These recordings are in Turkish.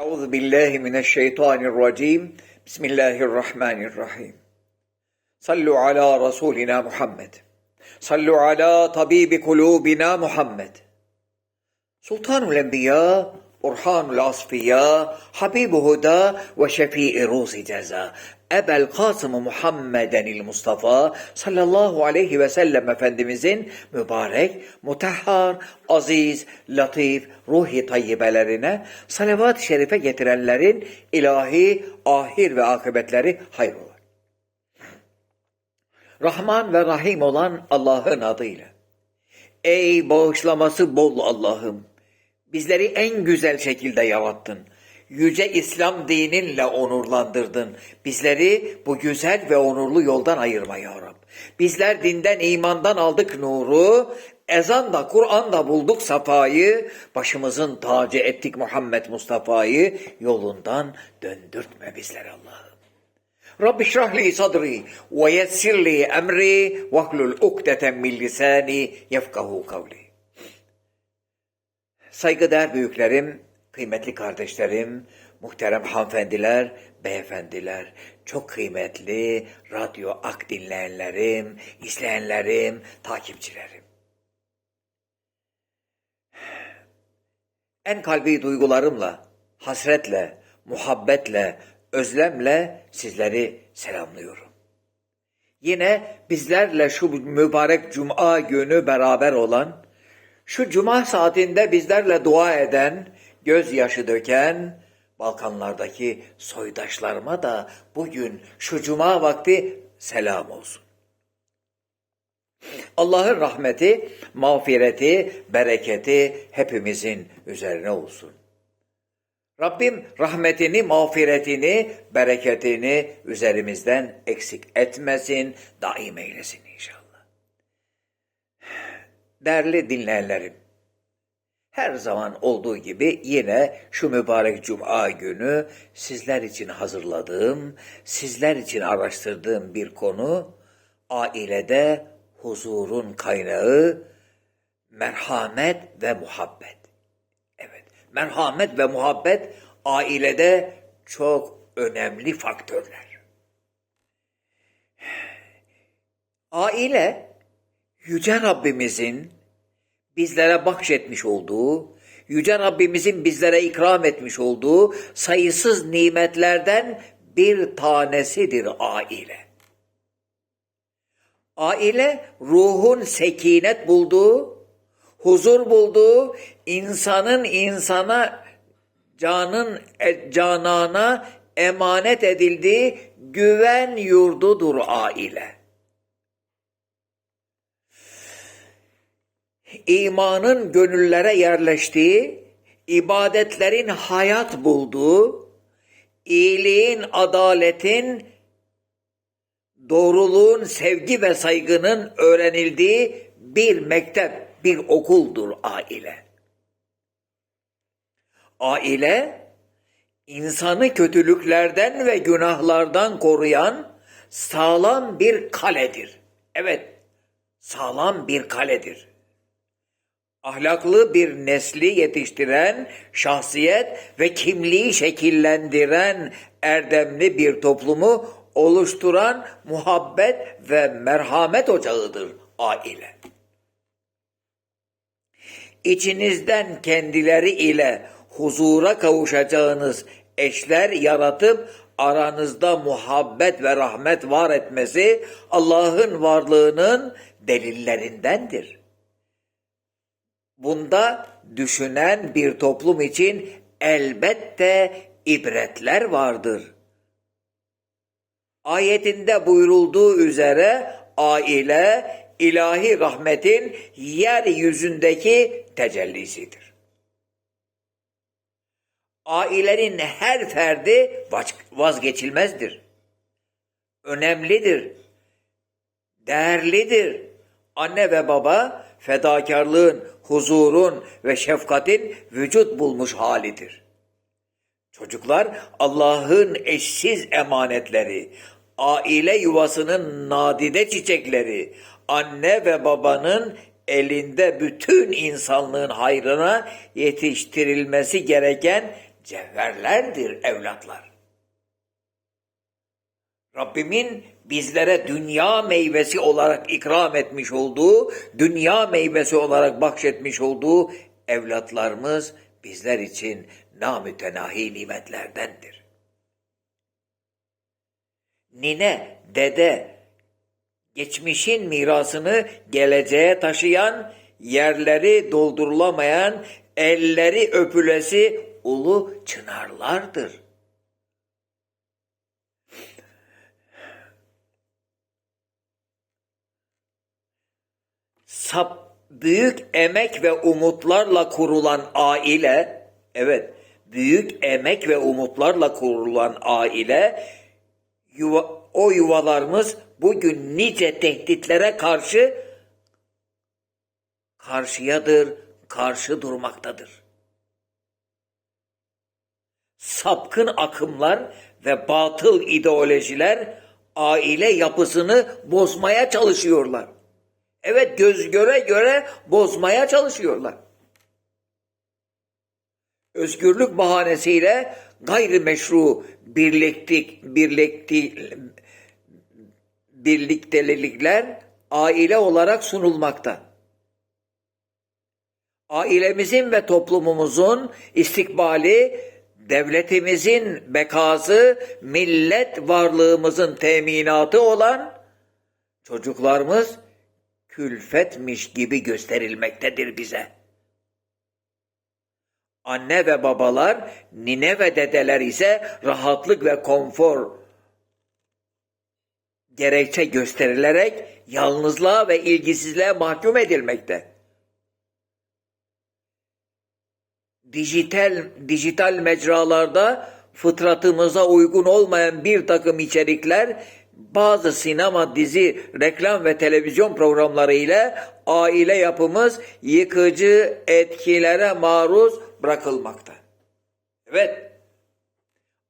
أعوذ بالله من الشيطان الرجيم. بسم الله الرحمن الرحيم. صلوا على رسولنا محمد. صلوا على طبيب قلوبنا محمد. سلطان الأنبياء أرحان الأصفياء حبيب هدى وشفيء روس جزا Ebel Kasım-ı Muhammedenil Mustafa sallallahu aleyhi ve sellem Efendimizin mübarek, mutahhar, aziz, latif, ruhi tayyibelerine salavat-ı şerife getirenlerin ilahi ahir ve akıbetleri hayır. Rahman ve Rahim olan Allah'ın adıyla. Ey bağışlaması bol Allah'ım! Bizleri en güzel şekilde yarattın. Yüce İslam dininle onurlandırdın. Bizleri bu güzel ve onurlu yoldan ayırma ya Rab. Bizler dinden, imandan aldık nuru, ezanda, Kur'an'da bulduk safayı, başımızın tacı ettik Muhammed Mustafa'yı, yolundan döndürtme bizleri Allah'ım. Li sadri ve yessir li emri ve hlul ukdeten min lisani kavli. Saygıdeğer büyüklerim, kıymetli kardeşlerim, muhterem hanımefendiler, beyefendiler, çok kıymetli radyo ak dinleyenlerim, izleyenlerim, takipçilerim. En kalbi duygularımla, hasretle, muhabbetle, özlemle sizleri selamlıyorum. Yine bizlerle şu mübarek cuma günü beraber olan, şu cuma saatinde bizlerle dua eden, gözyaşı döken Balkanlardaki soydaşlarıma da bugün şu cuma vakti selam olsun. Allah'ın rahmeti, mağfireti, bereketi hepimizin üzerine olsun. Rabbim rahmetini, mağfiretini, bereketini üzerimizden eksik etmesin, daim eylesin inşallah. Değerli dinleyenlerim, her zaman olduğu gibi yine şu mübarek cuma günü sizler için hazırladığım, sizler için araştırdığım bir konu, ailede huzurun kaynağı merhamet ve muhabbet. Evet, merhamet ve muhabbet ailede çok önemli faktörler. Aile, Yüce Rabbimizin bizlere bahşetmiş olduğu, Yüce Rabbimizin bizlere ikram etmiş olduğu sayısız nimetlerden bir tanesidir aile. Aile ruhun sekinet bulduğu, huzur bulduğu, insanın insana, canın e, canana emanet edildiği güven yurdudur aile. İmanın gönüllere yerleştiği, ibadetlerin hayat bulduğu, iyiliğin, adaletin, doğruluğun, sevgi ve saygının öğrenildiği bir mektep, bir okuldur aile. Aile, insanı kötülüklerden ve günahlardan koruyan sağlam bir kaledir. Evet, sağlam bir kaledir ahlaklı bir nesli yetiştiren, şahsiyet ve kimliği şekillendiren erdemli bir toplumu oluşturan muhabbet ve merhamet ocağıdır aile. İçinizden kendileri ile huzura kavuşacağınız eşler yaratıp aranızda muhabbet ve rahmet var etmesi Allah'ın varlığının delillerindendir. Bunda düşünen bir toplum için elbette ibretler vardır. Ayetinde buyurulduğu üzere aile ilahi rahmetin yeryüzündeki tecellisidir. Ailenin her ferdi vazgeçilmezdir. Önemlidir. Değerlidir. Anne ve baba fedakarlığın, huzurun ve şefkatin vücut bulmuş halidir. Çocuklar Allah'ın eşsiz emanetleri, aile yuvasının nadide çiçekleri, anne ve babanın elinde bütün insanlığın hayrına yetiştirilmesi gereken cevherlerdir evlatlar. Rabbimin bizlere dünya meyvesi olarak ikram etmiş olduğu, dünya meyvesi olarak bahşetmiş olduğu evlatlarımız bizler için namütenahi nimetlerdendir. Nine, dede, geçmişin mirasını geleceğe taşıyan, yerleri doldurulamayan, elleri öpülesi ulu çınarlardır. Sap, büyük emek ve umutlarla kurulan aile, evet, büyük emek ve umutlarla kurulan aile, yuva, o yuvalarımız bugün nice tehditlere karşı karşıyadır, karşı durmaktadır. Sapkın akımlar ve batıl ideolojiler aile yapısını bozmaya çalışıyorlar. Evet göz göre göre bozmaya çalışıyorlar. Özgürlük bahanesiyle gayrimeşru birliktik, birlikti, birliktelikler aile olarak sunulmakta. Ailemizin ve toplumumuzun istikbali, devletimizin bekası, millet varlığımızın teminatı olan çocuklarımız külfetmiş gibi gösterilmektedir bize. Anne ve babalar, nine ve dedeler ise rahatlık ve konfor gerekçe gösterilerek yalnızlığa ve ilgisizliğe mahkum edilmekte. Dijital dijital mecralarda fıtratımıza uygun olmayan bir takım içerikler bazı sinema, dizi, reklam ve televizyon programları ile aile yapımız yıkıcı etkilere maruz bırakılmakta. Evet.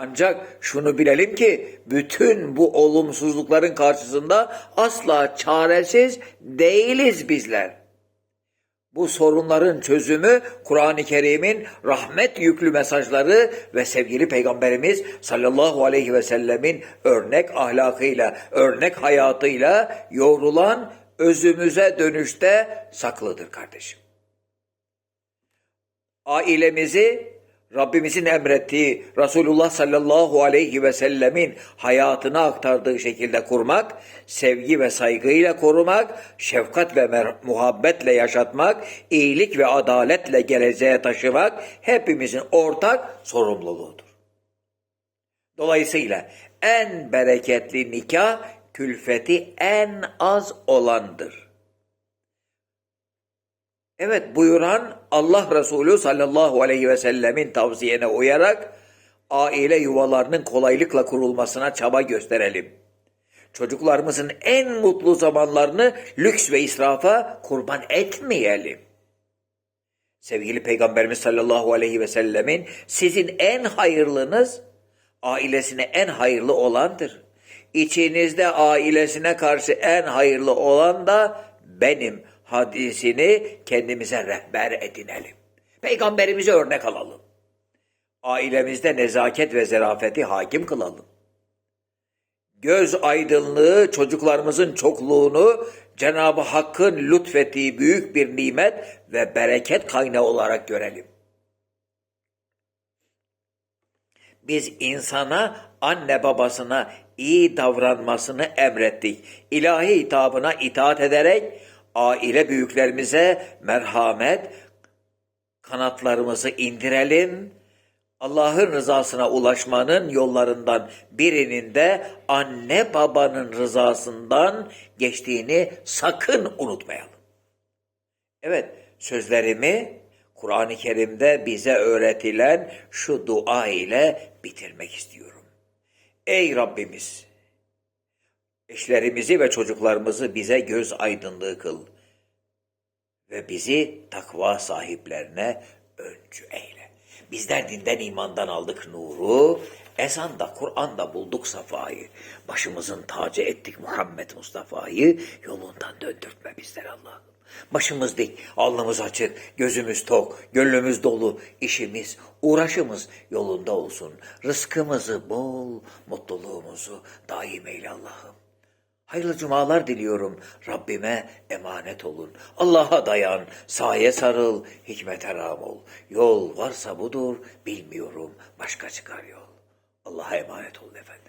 Ancak şunu bilelim ki bütün bu olumsuzlukların karşısında asla çaresiz değiliz bizler. Bu sorunların çözümü Kur'an-ı Kerim'in rahmet yüklü mesajları ve sevgili Peygamberimiz sallallahu aleyhi ve sellemin örnek ahlakıyla, örnek hayatıyla yoğrulan özümüze dönüşte saklıdır kardeşim. Ailemizi Rabbimizin emrettiği Resulullah sallallahu aleyhi ve sellemin hayatına aktardığı şekilde kurmak, sevgi ve saygıyla korumak, şefkat ve muhabbetle yaşatmak, iyilik ve adaletle geleceğe taşımak hepimizin ortak sorumluluğudur. Dolayısıyla en bereketli nikah külfeti en az olandır. Evet buyuran Allah Resulü sallallahu aleyhi ve sellemin tavsiyene uyarak aile yuvalarının kolaylıkla kurulmasına çaba gösterelim. Çocuklarımızın en mutlu zamanlarını lüks ve israfa kurban etmeyelim. Sevgili Peygamberimiz sallallahu aleyhi ve sellemin sizin en hayırlınız ailesine en hayırlı olandır. İçinizde ailesine karşı en hayırlı olan da benim hadisini kendimize rehber edinelim. Peygamberimize örnek alalım. Ailemizde nezaket ve zerafeti hakim kılalım. Göz aydınlığı çocuklarımızın çokluğunu Cenab-ı Hakk'ın lütfettiği büyük bir nimet ve bereket kaynağı olarak görelim. Biz insana, anne babasına iyi davranmasını emrettik. İlahi hitabına itaat ederek aile büyüklerimize merhamet, kanatlarımızı indirelim. Allah'ın rızasına ulaşmanın yollarından birinin de anne babanın rızasından geçtiğini sakın unutmayalım. Evet, sözlerimi Kur'an-ı Kerim'de bize öğretilen şu dua ile bitirmek istiyorum. Ey Rabbimiz! Eşlerimizi ve çocuklarımızı bize göz aydınlığı kıl ve bizi takva sahiplerine öncü eyle. Bizler dinden imandan aldık nuru, ezanda Kur'an'da bulduk safayı. Başımızın tacı ettik Muhammed Mustafa'yı, yolundan döndürtme bizler Allah'ım. Başımız dik, alnımız açık, gözümüz tok, gönlümüz dolu, işimiz, uğraşımız yolunda olsun. Rızkımızı bol, mutluluğumuzu daim eyle Allah'ım. Hayırlı cumalar diliyorum. Rabbime emanet olun. Allah'a dayan, saye sarıl, hikmete ram ol. Yol varsa budur, bilmiyorum, başka çıkar yol. Allah'a emanet olun efendim.